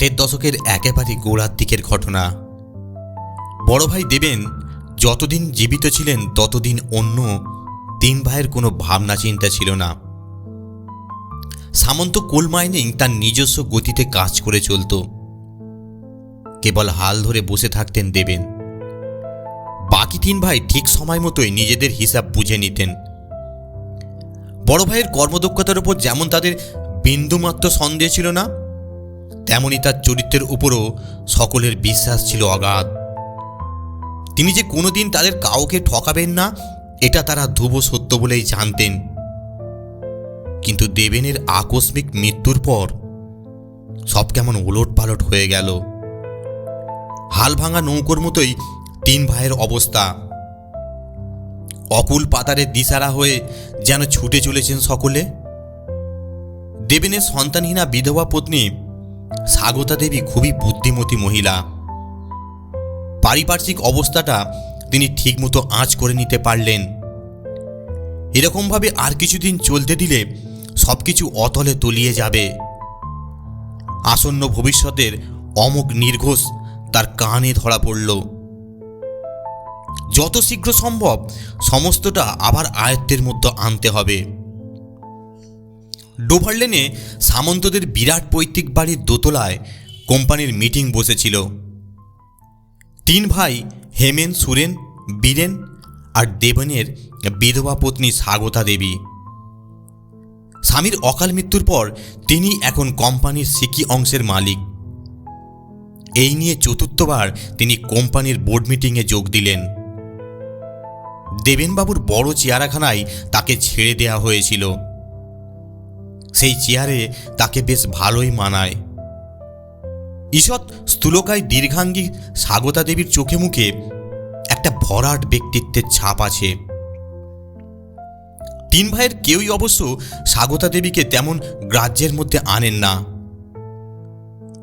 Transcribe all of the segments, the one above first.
ষাটের দশকের একেবারে গোড়ার দিকের ঘটনা। বড় ভাই দেবেন যতদিন জীবিত ছিলেন, ততদিন অন্য তিন ভাইয়ের কোনো ভাবনা চিন্তা ছিল না। সামন্ত কোল মাইনিং তার নিজস্ব গতিতে কাজ করে চলত। কেবল হাল ধরে বসে থাকতেন দেবেন। বাকি তিন ভাই ঠিক সময় মতোই নিজেদের হিসাব বুঝে নিতেন। বড় ভাইয়ের কর্মদক্ষতার উপর যেমন তাদের বিন্দুমাত্র সন্দেহ ছিল না তেমনি তার চরিত্রের উপরও সকলের বিশ্বাস ছিল অগাধ। তিনি যে কোনোদিন তাদের কাউকে ঠকাবেন না, এটা তারা ধ্রুব সত্য বলেই জানতেন। কিন্তু দেবেনের আকস্মিক মৃত্যুর পর সব কেমন ওলট পালট হয়ে গেল। হাল ভাঙা নৌকোর মতোই তিন ভাইয়ের অবস্থা। অকুল পাতারে দিশারা হয়ে যেন ছুটে চলেছেন সকলে। দেবেনের সন্তানহীনা বিধবা পত্নী স্বাগতা দেবী খুবই বুদ্ধিমতী মহিলা। পারিপার্শ্বিক অবস্থাটা তিনি ঠিকমতো আঁচ করে নিতে পারলেন। এরকমভাবে আর কিছুদিন চলতে দিলে সব কিছু অতলে তলিয়ে যাবে। আসন্ন ভবিষ্যতের অমুক নির্ঘোষ তার কানে ধরা পড়ল। যত শীঘ্র সম্ভব সমস্তটা আবার আয়ত্তের মধ্যে আনতে হবে। ডোভারলেনে সামন্তদের বিরাট পৈতৃক বাড়ির দোতলায় কোম্পানির মিটিং বসেছিল। তিন ভাই হেমেন, সুরেন, বীরেন আর দেবনের বিধবা পত্নী স্বাগতা দেবী। স্বামীর অকাল মৃত্যুর পর তিনি এখন কোম্পানির সিকি অংশের মালিক। এই নিয়ে চতুর্থবার তিনি কোম্পানির বোর্ড মিটিংয়ে যোগ দিলেন। দেবেনবাবুর বড় চেয়ারাখানায় তাকে ছেড়ে দেয়া হয়েছিল। সেই চেয়ারে তাকে বেশ ভালোই মানায়। ঈষৎ স্থূলকায় দীর্ঘাঙ্গী স্বাগতা দেবীর চোখে মুখে একটা ভরাট ব্যক্তিত্বের ছাপ আছে। তিন ভাইয়ের কেউই অবশ্য স্বাগতা দেবীকে তেমন গ্রাহ্যের মধ্যে আনেন না।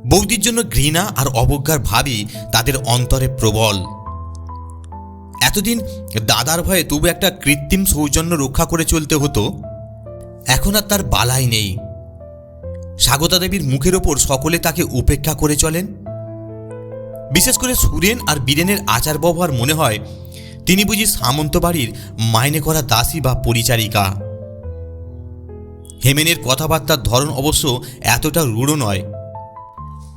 বৌদির জন্য ঘৃণা আর অবজ্ঞার ভাবই তাদের অন্তরে প্রবল। এতদিন দাদার ভয়ে তবু একটা কৃত্রিম সৌজন্য রক্ষা করে চলতে হতো। এখন আর তার বালাই নেই। স্বাগতা দেবীর মুখের ওপর সকলে তাকে উপেক্ষা করে চলেন। বিশেষ করে সুরেন আর বীরেনের আচার ব্যবহার মনে হয়, তিনি বুঝি সামন্ত বাড়ির মাইনে করা দাসী বা পরিচারিকা। হেমেনের কথাবার্তার ধরন অবশ্য এতটা রূঢ় নয়।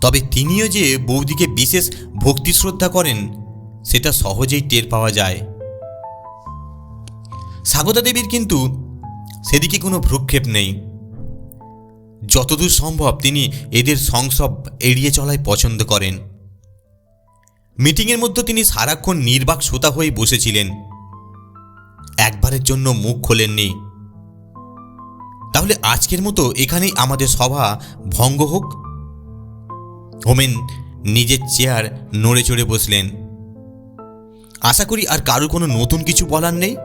তবে তিনিও যে বৌদিকে বিশেষ ভক্তি শ্রদ্ধা করেন, সেটা সহজেই টের পাওয়া যায়। স্বাগতা দেবীর কিন্তু সেদিকে কোনো ভ্রুক্ষেপ নেই। যতদূর সম্ভব তিনি এদের সংসব এড়িয়ে চলায় পছন্দ করেন। মিটিংয়ের মধ্যে তিনি সারাক্ষণ নির্বাক শ্রোতা হয়ে বসেছিলেন। একবারের জন্য মুখ খোলেননি। তাহলে আজকের মতো এখানেই আমাদের সভা ভঙ্গ হোক? হোমেন নিজের চেয়ার নড়ে চড়ে বসলেন। আশা করি আর কারোর কোনো নতুন কিছু বলার নেই?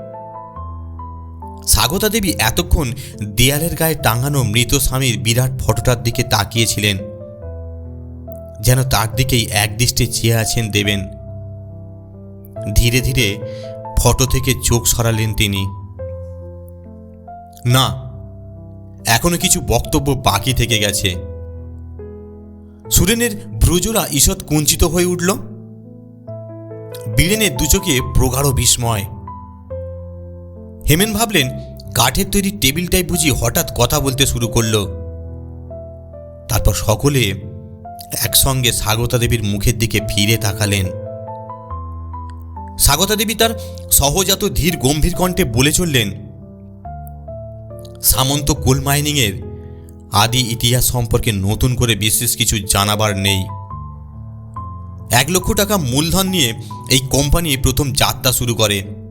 স্বাগতা দেবী এতক্ষণ দেয়ালের গায়ে টাঙানো মৃত স্বামীর বিরাট ফটোটার দিকে তাকিয়েছিলেন, যেন তার দিকেই একদৃষ্টে চেয়ে আছেন দেবেন। ধীরে ধীরে ফটো থেকে চোখ সরালেন তিনি। না, এখনও কিছু বক্তব্য বাকি থেকে গেছে। সুরেনের ভ্রুজোড়া ঈষৎ কুঞ্চিত হয়ে উঠল। বীরেনের দুচোখে প্রগাঢ় বিস্ময়। হেমেন ভাবলেন, কাঠের তৈরি টেবিলটাই বুঝি হঠাৎ কথা বলতে শুরু করল। তারপর সকলে একসঙ্গে স্বাগতা দেবীর মুখের দিকে ফিরে তাকালেন। স্বাগতা দেবী তার সহজাত ধীর গম্ভীর কণ্ঠে বলে চললেন, সামন্ত কোল মাইনিংয়ের আদি ইতিহাস সম্পর্কে নতুন করে বিশেষ কিছু জানাবার নেই। এক লক্ষ টাকা মূলধন নিয়ে এই কোম্পানি প্রথম যাত্রা শুরু করে।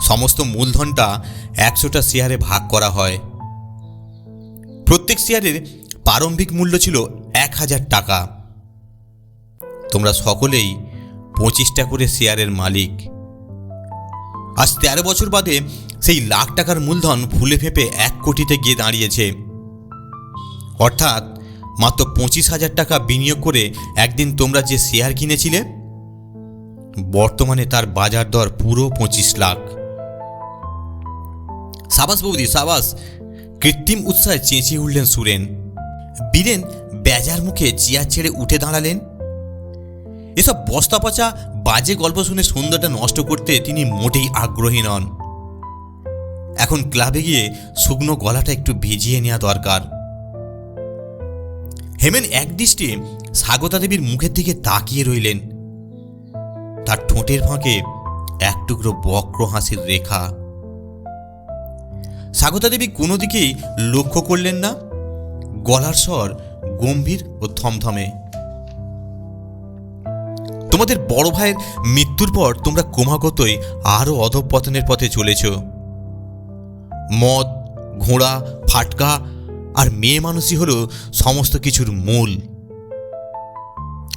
সমস্ত মূলধনটা একশোটা শেয়ারে ভাগ করা হয়। প্রত্যেক শেয়ারের প্রারম্ভিক মূল্য ছিল এক হাজার টাকা। তোমরা সকলেই পঁচিশটা করে শেয়ারের মালিক। আজ তেরো বছর বাদে সেই লাখ টাকার মূলধন ফুলে ফেঁপে এক কোটিতে গিয়ে দাঁড়িয়েছে। অর্থাৎ মাত্র পঁচিশ হাজার টাকা বিনিয়োগ করে একদিন তোমরা যে শেয়ার কিনেছিলে, বর্তমানে তার বাজার দর পুরো পঁচিশ লাখ। সাবাস বৌদি সাবাস। কৃত্রিম উৎসাহে চেঁচিয়ে উঠলেন সুরেন। বীরেন বেজার মুখে চেয়ার ছেড়ে উঠে দাঁড়ালেন। এসব বস্তা পচা বাজে গল্প শুনে সন্ধ্যাটা নষ্ট করতে তিনি মোটেই আগ্রহী নন। এখন ক্লাবে গিয়ে শুকনো গলাটা একটু ভিজিয়ে নেওয়া দরকার। হেমেন একদৃষ্টে স্বাগতা দেবীর মুখের দিকে তাকিয়ে রইলেন। তার ঠোঁটের ফাঁকে এক টুকরো বক্র হাসির রেখা। স্বাগতা দেবী কোনো দিকেই লক্ষ্য করলেন না। গলার স্বর গম্ভীর ও থমথমে। তোমাদের বড় ভাইয়ের মৃত্যুর পর তোমরা ক্রমাগতই আরও অধঃপতনের পথে চলেছ। মদ, ঘোড়া, ফাটকা আর মেয়ে মানুষই হলো সমস্ত কিছুর মূল।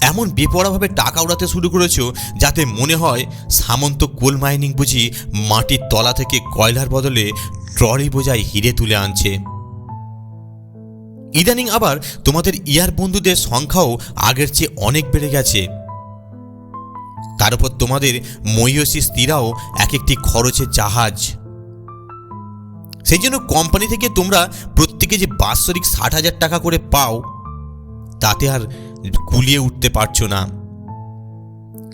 এমন বেপরাভাবে টাকা উড়াতে শুরু করেছ যাতে মনে হয় সামন্ত কোল মাইনিং বুঝি মাটির তলা থেকে কয়লার বদলে ট্রলি বোঝায় হিরে তুলে আনছে। ইদানিং আবার তোমাদের ইয়ার বন্ধুদের সংখ্যাও আগের চেয়ে অনেক বেড়ে গেছে। তার উপর তোমাদের মহিষী স্ত্রীরাও এক একটি খরচে জাহাজ। সেই জন্য কোম্পানি থেকে তোমরা প্রত্যেকে যে বাৎসরিক ষাট হাজার টাকা করে পাও, তাতে আর কুলিয়ে উঠতে পারছ না।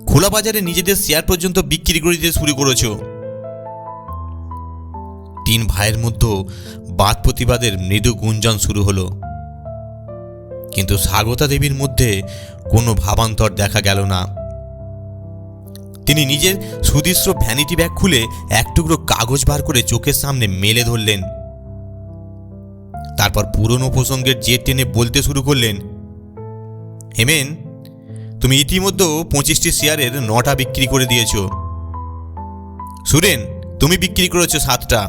খোলা বাজারে নিজেদের শেয়ার পর্যন্ত বিক্রি করে দিতে শুরু করেছ। তিন ভাইয়ের মধ্যে বাদ প্রতিবাদের মৃদু গুঞ্জন শুরু হলো। কিন্তু স্বাগতা দেবীর মধ্যে কোনো ভাবান্তর দেখা গেল না। তিনি নিজের সুদৃশ্য ভ্যানিটি ব্যাগ খুলে এক টুকরো কাগজ বার করে চোখের সামনে মেলে ধরলেন। তারপর পুরনো প্রসঙ্গের জেট টেনে বলতে শুরু করলেন হেমেন তুমি ইতিমধ্যে পঁচিশটি শেয়ারের নটা বিক্রি করে দিয়েছ। সুরেন তুমি বিক্রি করেছ সাতটা।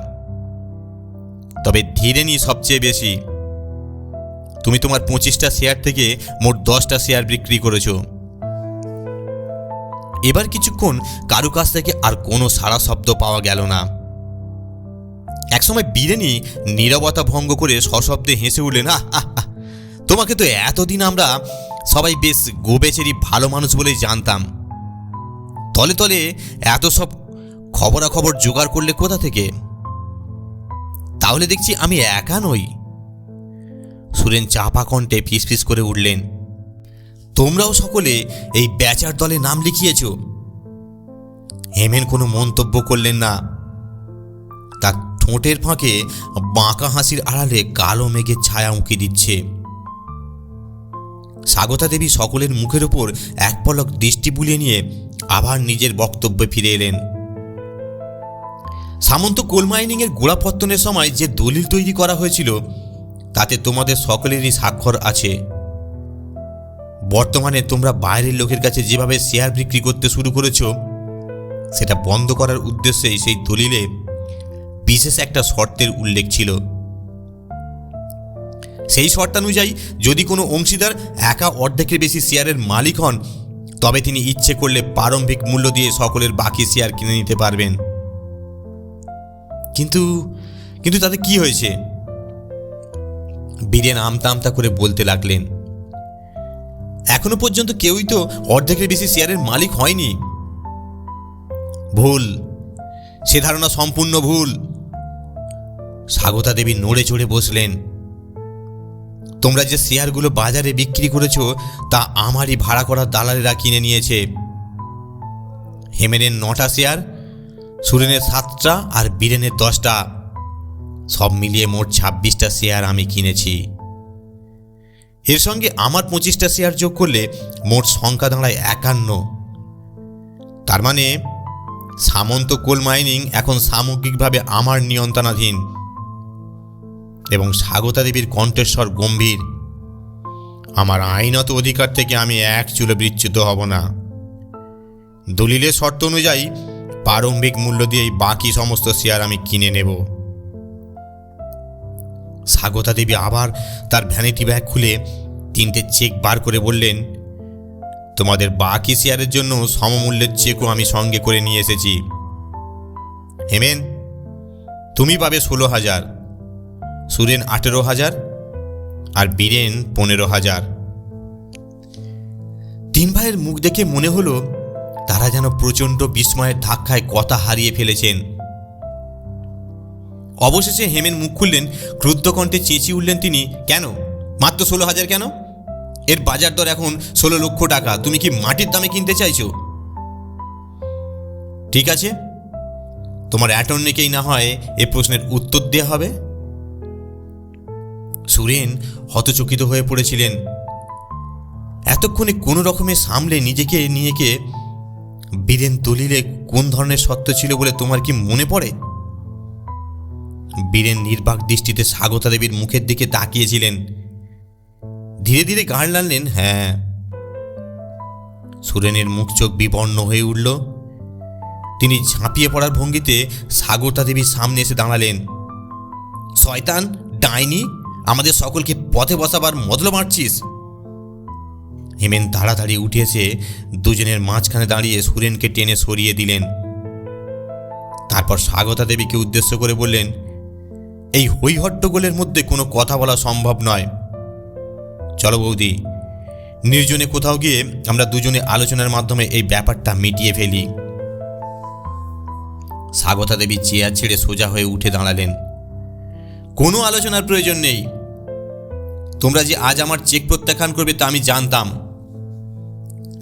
তবে ধীরেনি সবচেয়ে বেশি। তুমি তোমার পঁচিশটা শেয়ার থেকে মোট দশটা শেয়ার বিক্রি করেছ। এবার কিছুক্ষণ কারু কাছ থেকে আর কোনো সারা শব্দ পাওয়া গেল না। একসময় বীরেনি নীরবতা ভঙ্গ করে সশব্দে হেসে উঠলেন আহ, তোমাকে তো এতদিন আমরা সবাই বেশ গোবেচেরি ভালো মানুষ বলেই জানতাম। তলে তলে এত সব খবরাখবর জোগাড় করলে কোথা থেকে? তাহলে দেখছি আমি একা নই। সুরেন চাপা কণ্ঠে ফিসফিস করে উঠলেন। তোমরাও সকলে এই ব্যাচার দলে নাম লিখিয়েছ। হেমেন কোনো মন্তব্য করলেন না। তার ঠোঁটের ফাঁকে বাঁকা হাসির আড়ালে কালো মেঘের ছায়া উঁকি দিচ্ছে। স্বাগতা দেবী সকলের মুখের ওপর এক পলক দৃষ্টি বুলিয়ে নিয়ে আবার নিজের বক্তব্যে ফিরে এলেন। সামন্ত কোল মাইনিংয়ের গোড়াপত্তনের সময় যে দলিল তৈরি করা হয়েছিল, তাতে তোমাদের সকলেরই স্বাক্ষর আছে। বর্তমানে তোমরা বাইরের লোকের কাছে যেভাবে শেয়ার বিক্রি করতে শুরু করেছ, সেটা বন্ধ করার উদ্দেশ্যেই সেই দলিলে বিশেষ একটা শর্তের উল্লেখ ছিল। সেই শর্তানুযায়ী যদি কোনো অংশীদার একা অর্ধেকের বেশি শেয়ারের মালিক হন, তবে তিনি ইচ্ছে করলে প্রারম্ভিক মূল্য দিয়ে সকলের বাকি শেয়ার কিনে নিতে পারবেন। কিন্তু কিন্তু তাতে কি হয়েছে? বীরেন আমতা আমতা করে বলতে লাগলেন, এখনও পর্যন্ত কেউই তো অর্ধেকের বেশি শেয়ারের মালিক হয়নি। ভুল, সে ধারণা সম্পূর্ণ ভুল। স্বাগতা দেবী নড়ে চড়ে বসলেন। তোমরা যে শেয়ারগুলো বাজারে বিক্রি করেছ, তা আমারই ভাড়া করা দালালেরা কিনে নিয়েছে। হেমেনের নটা শেয়ার, সুরেনের সাতটা আর বীরেনের দশটা। সব মিলিয়ে মোট ছাব্বিশটা শেয়ার আমি কিনেছি। এর সঙ্গে আমার পঁচিশটা শেয়ার যোগ করলে মোট সংখ্যা দাঁড়ায় একান্ন। তার মানে সামন্ত কোল মাইনিং এখন সামগ্রিকভাবে আমার নিয়ন্ত্রণাধীন। এবং স্বাগতা দেবীর কণ্ঠস্বর গম্ভীর। আমার আইনত অধিকার থেকে আমি এক চুলো বিচ্যুত হব না। দলিলের শর্ত অনুযায়ী প্রারম্ভিক মূল্য দিয়েই বাকি সমস্ত শেয়ার আমি কিনে নেব। স্বাগতা দেবী আবার তার ভ্যানিটি ব্যাগ খুলে তিনটে চেক বার করে বললেন, তোমাদের বাকি শেয়ারের জন্য সমমূল্যের চেকও আমি সঙ্গে করে নিয়ে এসেছি। হেমেন, তুমি পাবে ষোলো হাজার। সুরেন আঠেরো হাজার আর বীরেন পনেরো হাজার। তিন ভাইয়ের মুখ দেখে মনে হলো তারা যেন প্রচণ্ড বিস্ময়ের ধাক্কায় কথা হারিয়ে ফেলেছেন। অবশেষে হেমেন মুখ খুললেন, ক্রুদ্ধ কণ্ঠে চেঁচিয়ে উঠলেন তিনি, কেন? মাত্র ষোলো হাজার কেন? এর বাজার দর এখন ষোলো লক্ষ টাকা। তুমি কি মাটির দামে কিনতে চাইছো? ঠিক আছে। তোমার অ্যাটর্নিকেই না হয় এ প্রশ্নের উত্তর দেওয়া হবে। সুরেন হতচকিত হয়ে পড়েছিলেন। এতক্ষণে কোনো রকমে সামলে নিজেকে নিয়েকে বীরেন দলিলে কোন ধরনের সত্য ছিল বলে তোমার কি মনে পড়ে? বীরেন নির্বাক দৃষ্টিতে স্বাগতা দেবীর মুখের দিকে তাকিয়েছিলেন। ধীরে ধীরে গাড় লানলেন হ্যাঁ। সুরেনের মুখ চোখ বিবর্ণ হয়ে উঠল। তিনি ঝাঁপিয়ে পড়ার ভঙ্গিতে স্বাগতা দেবীর সামনে এসে দাঁড়ালেন। শয়তান, ডাইনি আমাদের সকলকে পথে বসাবার মতলব মারছিস হেমেন তাড়াতাড়ি উঠে এসে দুজনের মাঝখানে দাঁড়িয়ে সুরেনকে টেনে সরিয়ে দিলেন। তারপর স্বাগতা দেবীকে উদ্দেশ্য করে বললেন, এই হৈহট্টগোলের মধ্যে কোনো কথা বলা সম্ভব নয়। চলো বৌদি, নির্জনে কোথাও গিয়ে আমরা দুজনে আলোচনার মাধ্যমে এই ব্যাপারটা মিটিয়ে ফেলি। স্বাগতা দেবী চেয়ার ছেড়ে সোজা হয়ে উঠে দাঁড়ালেন। কোনো আলোচনার প্রয়োজন নেই। তোমরা যে আজ আমার চেক প্রত্যাখ্যান করবে তা আমি জানতাম।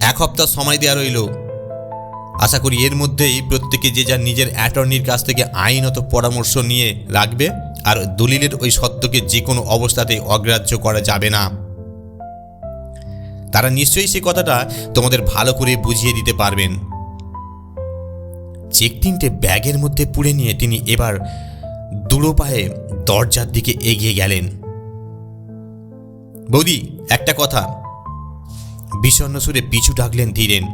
এক সপ্তাহ সময় দেওয়া রইল। আশা করি এর মধ্যেই প্রত্যেকে যে যার নিজের অ্যাটর্নির কাছ থেকে আইনত পরামর্শ নিয়ে রাখবে, আর দলিলের ওই সত্যকে যে কোনো অবস্থাতেই অগ্রাহ্য করা যাবে না। তারা নিশ্চয়ই সে কথাটা তোমাদের ভালো করে বুঝিয়ে দিতে পারবেন। চেক তিনটে ব্যাগের মধ্যে পুড়ে নিয়ে তিনি এবার দুড়ো পায়ে দরজার দিকে এগিয়ে গেলেন। বৌদি, একটা কথা। বিষণ্ণ সুরে পিছু ডাকলেন ধীরেন।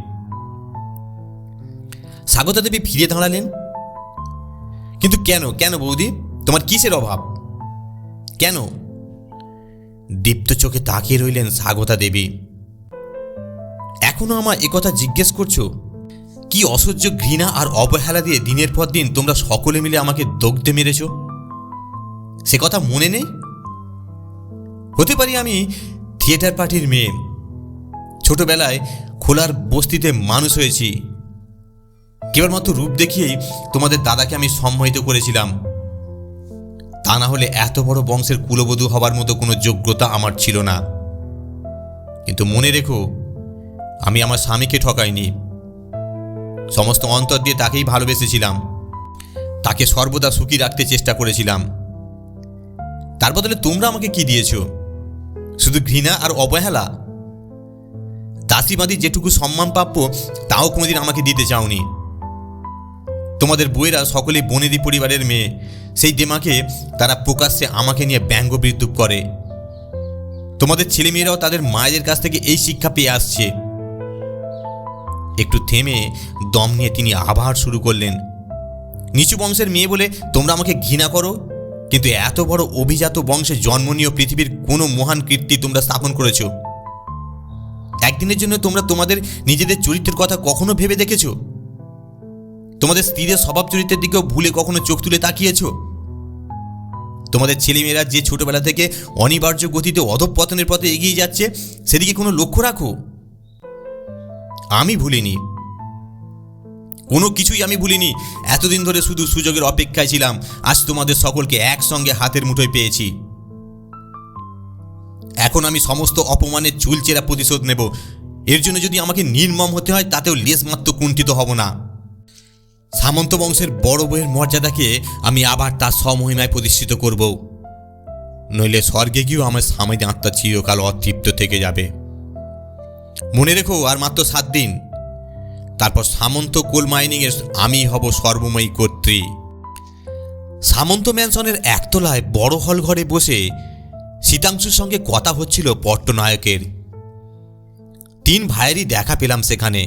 স্বাগতা দেবী ফিরে দাঁড়ালেন। কিন্তু কেন কেন বৌদি? তোমার কিসের অভাব? কেন? দীপ্ত চোখে তাকিয়ে রইলেন স্বাগতা দেবী এখনও আমার একথা জিজ্ঞেস করছ? কি অসহ্য ঘৃণা আর অবহেলা দিয়ে দিনের পর দিন তোমরা সকলে মিলে আমাকে দগ্ধে মেরেছ? সে কথা মনে নেই? হতে পারি আমি থিয়েটার পার্টির মেয়ে। ছোটবেলায় খোলার বস্তিতে মানুষ হয়েছি। কেবলমাত্র রূপ দেখিয়েই তোমাদের দাদাকে আমি সম্মোহিত করেছিলাম। তা না হলে এত বড় বংশের কুলবধূ হবার মতো কোনো যোগ্যতা আমার ছিল না। কিন্তু মনে রেখো, আমি আমার স্বামীকে ঠকাইনি। সমস্ত অন্তর দিয়ে তাকেই ভালোবেসেছিলাম। তাকে সর্বদা সুখী রাখতে চেষ্টা করেছিলাম। তার বদলে তোমরা আমাকে কি দিয়েছ? শুধু ঘৃণা আর অবহেলা? দাসীবাদী যেটুকু সম্মান প্রাপ্য, তাও কোনোদিন আমাকে দিতে চাওনি। তোমাদের বইয়েরা সকলেই বনেদি পরিবারের মেয়ে। সেই দেমাকে তারা প্রকাশ্যে আমাকে নিয়ে ব্যঙ্গ বিদ্রুপ করে। তোমাদের ছেলেমেয়েরাও তাদের মায়েদের কাছ থেকে এই শিক্ষা পেয়ে আসছে। একটু থেমে দম নিয়ে তিনি আবার শুরু করলেন। নিচু বংশের মেয়ে বলে তোমরা আমাকে ঘৃণা করো? কিন্তু এত বড় অভিজাত বংশে জন্ম পৃথিবীর কোনো মহান কীর্তি তোমরা স্থাপন করেছ? একদিনের জন্য তোমরা তোমাদের নিজেদের চরিত্রের কথা কখনো ভেবে দেখেছ? তোমাদের স্ত্রীদের স্বভাব চরিত্রের দিকেও ভুলে কখনো চোখ তুলে তাকিয়েছো? তোমাদের ছেলেমেয়েরা যে ছোটবেলা থেকে অনিবার্য গতিতে অধঃপতনের পথে এগিয়ে যাচ্ছে, সেদিকে কোনো লক্ষ্য রাখো? আমি ভুলিনি। কোনো কিছুই আমি ভুলিনি। এতদিন ধরে শুধু সুযোগের অপেক্ষায় ছিলাম। আজ তোমাদের সকলকে একসঙ্গে হাতের মুঠোয় পেয়েছি। এখন আমি সমস্ত অপমানের চুলচেরা প্রতিশোধ নেব। এর জন্য যদি আমাকে নির্মম হতে হয়, তাতেও লেশমাত্র কুণ্ঠিত হব না। সামন্ত বংশের বড় বইয়ের মর্যাদাকে আমি আবার তার স্বমহিমায় প্রতিষ্ঠিত করব। নইলে স্বর্গে গিয়েও আমার স্বামীর আত্মা চিরকাল অতৃপ্ত থেকে যাবে। মনে রেখো, আর মাত্র সাত দিন। তারপর সামন্ত কোল মাইনিংয়ের আমি হব সর্বময়ী কর্ত্রী। সামন্ত ম্যানসনের একতলায় বড় হল ঘরে বসে শীতাংশুর সঙ্গে কথা হচ্ছিল পট্টনায়কের। তিন ভাইয়েরই দেখা পেলাম সেখানে।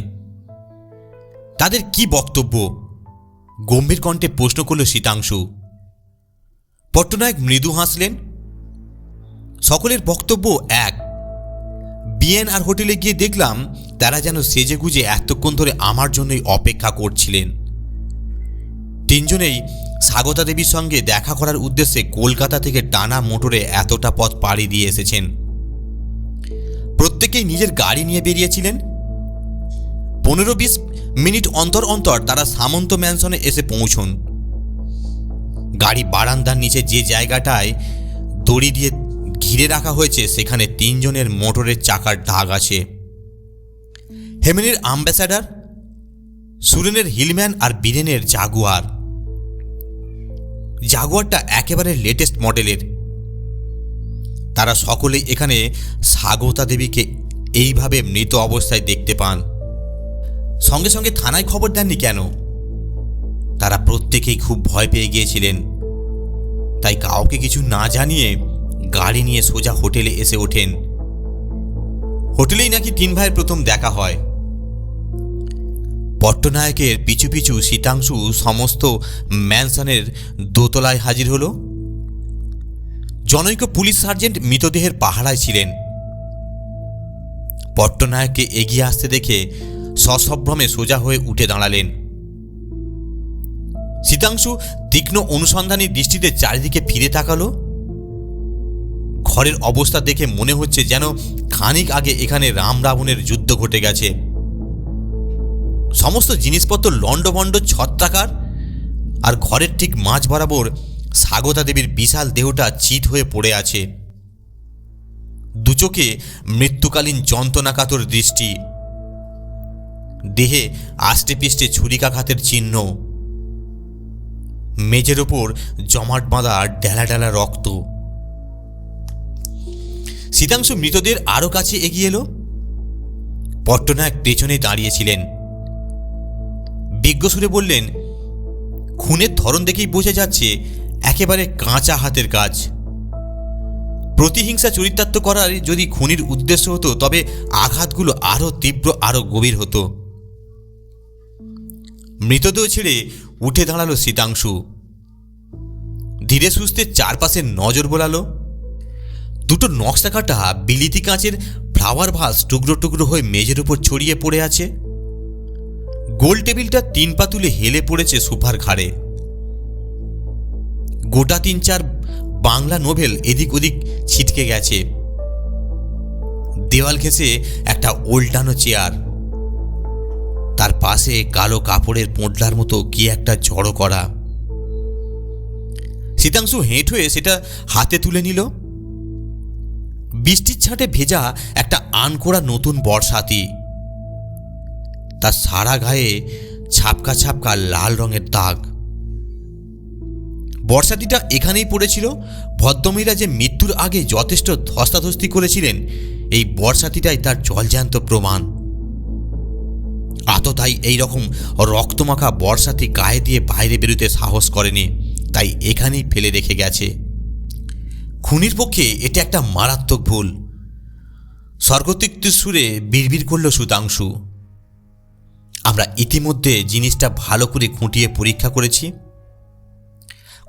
তাদের কি বক্তব্য? গম্ভীর কণ্ঠে প্রশ্ন করল শীতাংশু পট্টনায়ক মৃদু হাসলেন, সকলের বক্তব্য এক বিএন আর হোটেলে গিয়ে দেখলাম তারা যেন সেজে গুজে এতক্ষণ ধরে আমার জন্যই অপেক্ষা করছিলেন। তিনজনেই স্বাগতা দেবীর সঙ্গে দেখা করার উদ্দেশ্যে কলকাতা থেকে টানা মোটরে এতটা পথ পাড়ি দিয়ে এসেছেন। প্রত্যেকেই নিজের গাড়ি নিয়ে বেরিয়েছিলেন। পনেরো বিশ মিনিট অন্তর অন্তর তারা সামন্ত ম্যানসনে এসে পৌঁছন। গাড়ি বারান্দার নিচে যে জায়গাটায় দড়ি দিয়ে ঘিরে রাখা হয়েছে, সেখানে তিনজনের মোটরের চাকার দাগ আছে। হেমেনের আম্বাসাডার, সুরেনের হিলম্যান আর বীরেনের জাগুয়ার। জাগুয়ারটা একেবারে লেটেস্ট মডেলের। তারা সকলেই এখানে স্বাগতা দেবীকে এইভাবে মৃত অবস্থায় দেখতে পান। সঙ্গে সঙ্গে থানায় খবর দেননি কেন? তারা প্রত্যেকেই খুব ভয় পেয়ে গিয়েছিলেন। তাই কাউকে কিছু না জানিয়ে গাড়ি নিয়ে সোজা হোটেলে এসে ওঠেন। হোটেলেই নাকি তিন ভাইয়ের প্রথম দেখা হয়। পট্টনায়কের পিছু পিছু শীতাংশু সমস্ত ম্যানসনের দোতলায় হাজির হলো। জনৈক পুলিশ সার্জেন্ট মৃতদেহের পাহারায় ছিলেন। পট্টনায়ককে এগিয়ে আসতে দেখে সসভ্রমে সোজা হয়ে উঠে দাঁড়ালেন। শীতাংশু তীক্ষ্ণ অনুসন্ধানী দৃষ্টিতে চারিদিকে ফিরে তাকালো। ঘরের অবস্থা দেখে মনে হচ্ছে যেন খানিক আগে এখানে রাম রাবণের যুদ্ধ ঘটে গেছে। সমস্ত জিনিসপত্র লণ্ডভণ্ড, ছত্রাকার, আর ঘরের ঠিক মাঝ বরাবর স্বাগতা দেবীর বিশাল দেহটা চিত হয়ে পড়ে আছে। দুচোখে মৃত্যুকালীন যন্ত্রণাকাতর দৃষ্টি। দেহে আষ্টে পিষ্টে ছুরিকাঘাতের চিহ্ন। মেজের ওপর জমাট বাঁধা ডেলা ডেলা রক্ত। শীতাংশু মৃতদের আরও কাছে এগিয়ে এলো। পট্টনায়ক পেছনে দাঁড়িয়েছিলেন। বিজ্ঞ সুরে বললেন, খুনের ধরন দেখেই বোঝা যাচ্ছে একেবারে কাঁচা হাতের কাজ। প্রতিহিংসা চরিতার্থ করার যদি খুনির উদ্দেশ্য হতো, তবে আঘাতগুলো আরও তীব্র আরও গভীর হতো। মৃতদেহ ছেড়ে উঠে দাঁড়াল শীতাংশু ধীরে সুস্থে চারপাশে নজর বোলালো। দুটো নকশা কাটা বিলিতি কাঁচের ফ্লাওয়ার ভাস টুকরো টুকরো হয়ে মেঝের উপর ছড়িয়ে পড়ে আছে। গোল টেবিলটা তিন পা তুলে হেলে পড়েছে সোফার ঘাড়ে। গোটা তিন চার বাংলা নোভেল এদিক ওদিক ছিটকে গেছে। দেওয়াল ঘেঁষে একটা ওল্টানো চেয়ার। তার পাশে কালো কাপড়ের পোঁটলার মতো কি একটা জড়ো করা। শীতাংশু হেঁট হয়ে সেটা হাতে তুলে নিল। বৃষ্টির ছাঁটে ভেজা একটা আনকোড়া নতুন বর্ষাতি তার সারা গায়ে ছাপকা ছাপকা লাল রঙের দাগ। বর্ষাতিটা এখানেই পড়েছিল। ভদ্রমহিলা যে মৃত্যুর আগে যথেষ্ট ধস্তাধস্তি করেছিলেন, এই বর্ষাতিটাই তার জলজ্যান্ত প্রমাণ। আততাই এই রকম রক্তমাখা বর্ষাতি গায়ে দিয়ে বাইরে বেরোতে সাহস করেনি, তাই এখানেই ফেলে রেখে গেছে। খুনির পক্ষে এটা একটা মারাত্মক ভুল। স্বর্গতিক্ত সুরে বিড়বিড় করল সুতাংশু আমরা ইতিমধ্যে জিনিসটা ভালো করে খুঁটিয়ে পরীক্ষা করেছি।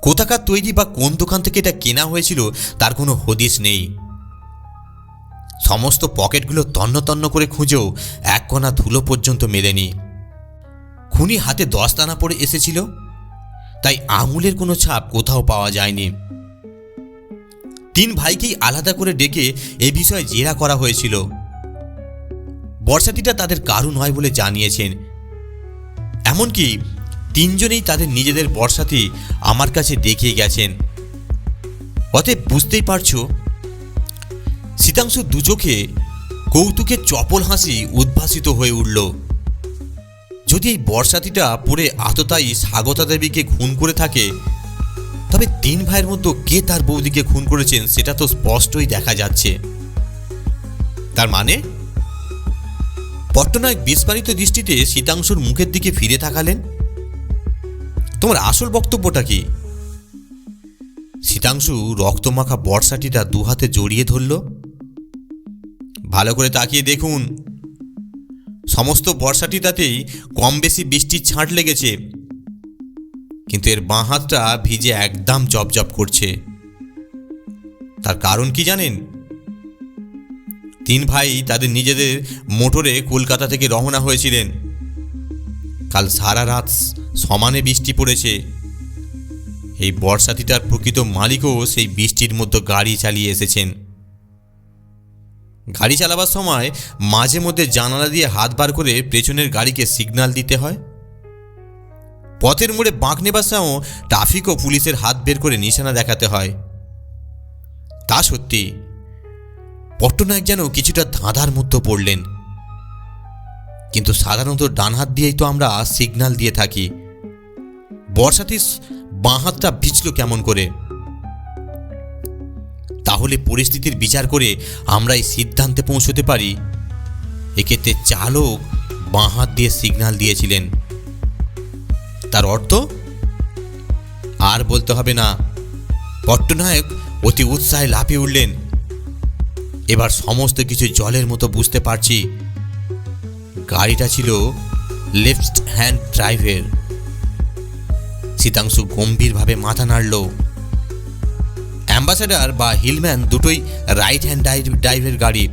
কোথাকার তৈরি বা কোন দোকান থেকে এটা কেনা হয়েছিল তার কোনো হদিশ নেই। সমস্ত পকেটগুলো তন্ন তন্ন করে খুঁজেও এক কণা ধুলো পর্যন্ত মেলেনি। খুনি হাতে দস্তানা পড়ে এসেছিল, তাই আঙুলের কোনো ছাপ কোথাও পাওয়া যায়নি। তিন ভাইকেই আলাদা করে ডেকে এ বিষয়ে জেরা করা হয়েছিল। বর্ষাতিটা তাদের কারু নয় বলে জানিয়েছেন। এমনকি তিনজনেই তাদের নিজেদের বর্ষাতি আমার কাছে দেখিয়ে গেছেন। অতএব বুঝতেই পারছ শীতাংশু দুচোখে কৌতুকের চপল হাসি উদ্ভাসিত হয়ে উঠল। যদি এই বর্ষাতিটা পড়ে আততায়ী স্বাগতা দেবীকে খুন করে থাকে তবে তিন ভাইয়ের মধ্যে কে তার বৌদিকে খুন করেছেন সেটা তো স্পষ্টই দেখা যাচ্ছে। তার মানে? পট্টনায়ক বিস্ফারিত দৃষ্টিতে শীতাংশুর মুখের দিকে ফিরে তাকালেন। তোমার আসল বক্তব্যটা কি? শীতাংশু রক্তমাখা বর্ষাটিটা দু হাতে জড়িয়ে ধরল। ভালো করে তাকিয়ে দেখুন। সমস্ত বর্ষাটিটাতেই কম বেশি বৃষ্টির ছাঁট লেগেছে। কিন্তু এর বাঁ হাতটা ভিজে একদম জপজপ করছে। তার কারণ কি জানেন? তিন ভাই তাদের নিজেদের মোটরে কলকাতা থেকে রওনা হয়েছিলেন। কাল সারা রাত সমানে বৃষ্টি পড়েছে। এই বর্ষাতিটার প্রকৃত মালিকও সেই বৃষ্টির মধ্যে গাড়ি চালিয়ে এসেছেন। গাড়ি চালাবার সময় মাঝে মধ্যে জানালা দিয়ে হাত বার করে পেছনের গাড়িকে সিগন্যাল দিতে হয়। পথের মোড়ে বাঁক নেবার সময় ট্রাফিক ও পুলিশের হাত বের করে নিশানা দেখাতে হয়। তা সত্যি, পট্টনায়ক যেন কিছুটা ধাঁধার মধ্যে পড়লেন। কিন্তু সাধারণত ডান হাত দিয়েই তো আমরা সিগনাল দিয়ে থাকি। বর্ষাটির বাঁ হাতটা ভিজল কেমন করে? তাহলে পরিস্থিতির বিচার করে আমরা এই সিদ্ধান্তে পৌঁছতে পারি। এক্ষেত্রে চালক বাঁ হাত দিয়ে সিগনাল দিয়েছিলেন। তার অর্থ? আর বলতে হবে না। পট্টনায়ক অতি উৎসাহে লাফিয়ে উঠলেন। এবার সমস্ত কিছু জলের মতো বুঝতে পারছি। গাড়িটা ছিল লেফট হ্যান্ড ড্রাইভের। শীতাংশু গম্ভীরভাবে মাথা নাড়ল। অ্যাম্বাসেডার বা হিলম্যান দুটোই রাইট হ্যান্ড ড্রাইভের গাড়ি।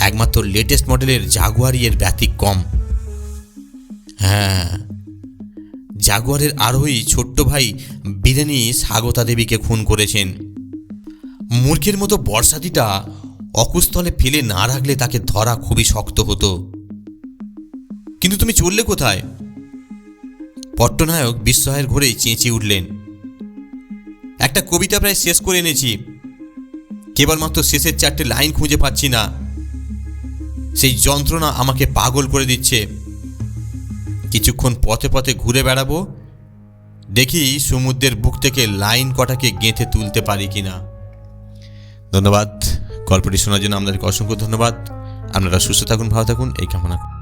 একমাত্র লেটেস্ট মডেলের জাগুয়ারি এর ব্যতিক্রম। হ্যাঁ জাগুয়ারের আরোহী ছোট্ট ভাই বিরেনি স্বাগতা দেবীকে খুন করেছেন। মূর্খের মতো বর্ষাদিটা অকুস্থলে ফেলে না রাখলে তাকে ধরা খুবই শক্ত হতো। কিন্তু তুমি চললে কোথায়? পট্টনায়ক বিস্ময়ের ঘোরেই চেঁচিয়ে উঠলেন। একটা কবিতা প্রায় শেষ করে এনেছি। কেবলমাত্র শেষের চারটে লাইন খুঁজে পাচ্ছি না। সেই যন্ত্রণা আমাকে পাগল করে দিচ্ছে। কিছুক্ষণ পথে পথে ঘুরে বেড়াবো? দেখি সমুদ্রের বুক থেকে লাইন কটাকে গেঁথে তুলতে পারি কি না ধন্যবাদ। গল্পটি শোনার জন্য আপনাদেরকে অসংখ্য ধন্যবাদ। আপনারা সুস্থ থাকুন, ভালো থাকুন। এই কামনা।